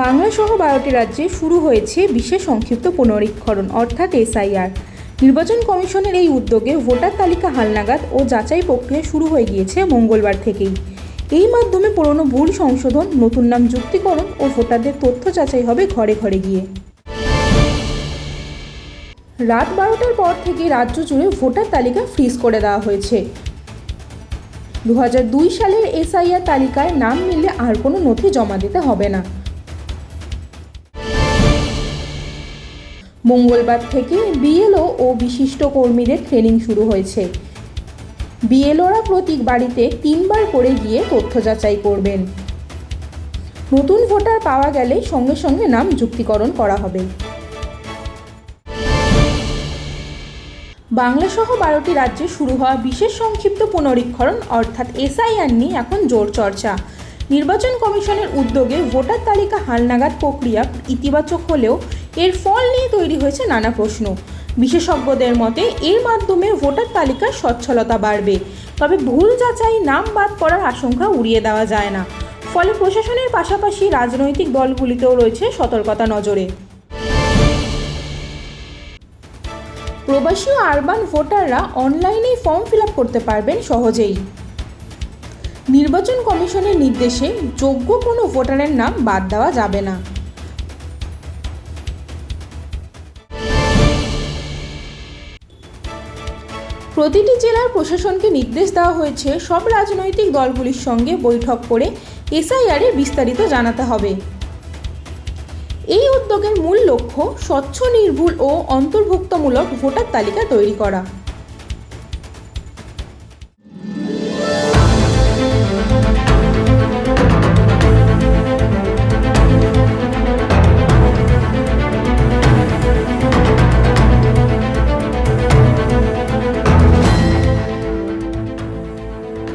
বাংলা সহ বারোটি রাজ্যে শুরু হয়েছে বিশেষ সংক্ষিপ্ত পুনরীক্ষরণ অর্থাৎ এসআইআর। নির্বাচন কমিশনের এই উদ্যোগে ভোটার তালিকা হালনাগাদ ও যাচাই প্রক্রিয়া শুরু হয়ে গিয়েছে মঙ্গলবার থেকেই। এই মাধ্যমে পুরনো ভুল সংশোধন, নতুন নাম যুক্তিকরণ ও ভোটারদের তথ্য যাচাই হবে ঘরে ঘরে গিয়ে। রাত বারোটার পর থেকে রাজ্য জুড়ে ভোটার তালিকা ফ্রিজ করে দেওয়া হয়েছে। দু সালের এসআইআর তালিকায় নাম মিললে আর কোনো নথি জমা দিতে হবে না। মঙ্গলবার থেকে বিএলও ও বিশিষ্ট কর্মীদের ট্রেনিং শুরু হয়েছে। বিএলওরা প্রতীক বাড়িতে তিনবার করে গিয়ে তথ্য যাচাই করবেন। নতুন ভোটার পাওয়া গেলে সঙ্গে সঙ্গে নাম যুক্তিকরণ করা হবে। বাংলাসহ বারোটি রাজ্যে শুরু হওয়া বিশেষ সংক্ষিপ্ত পুনরীক্ষরণ অর্থাৎ এসআইআর নিয়ে এখন জোর চর্চা। নির্বাচন কমিশনের উদ্যোগে ভোটার তালিকা হালনাগাদ প্রক্রিয়া ইতিবাচক হলেও এর ফল নিয়ে তৈরি হয়েছে নানা প্রশ্ন। বিশেষজ্ঞদের মতে, এর মাধ্যমে ভোটার তালিকার সচ্ছলতা বাড়বে। তবে ভুল যাচাই, নাম বাদ পড়ার আশঙ্কা উড়িয়ে দেওয়া যায় না। ফলে প্রশাসনের পাশাপাশি রাজনৈতিক দলগুলিতেও রয়েছে সতর্কতা নজরে। প্রবাসী ও আরবান ভোটাররা অনলাইনেই ফর্ম ফিল করতে পারবেন সহজেই। নির্বাচন কমিশনের নির্দেশে যোগ্য কোনো ভোটারের নাম বাদ দেওয়া যাবে না। প্রতিটি জেলার প্রশাসনকে নির্দেশ দেওয়া হয়েছে, সব রাজনৈতিক দলগুলির সঙ্গে বৈঠক করে এসআইআরে বিস্তারিত জানাতে হবে। এই উদ্যোগের মূল লক্ষ্য স্বচ্ছ, নির্ভুল ও অন্তর্ভুক্তমূলক ভোটার তালিকা তৈরি করা।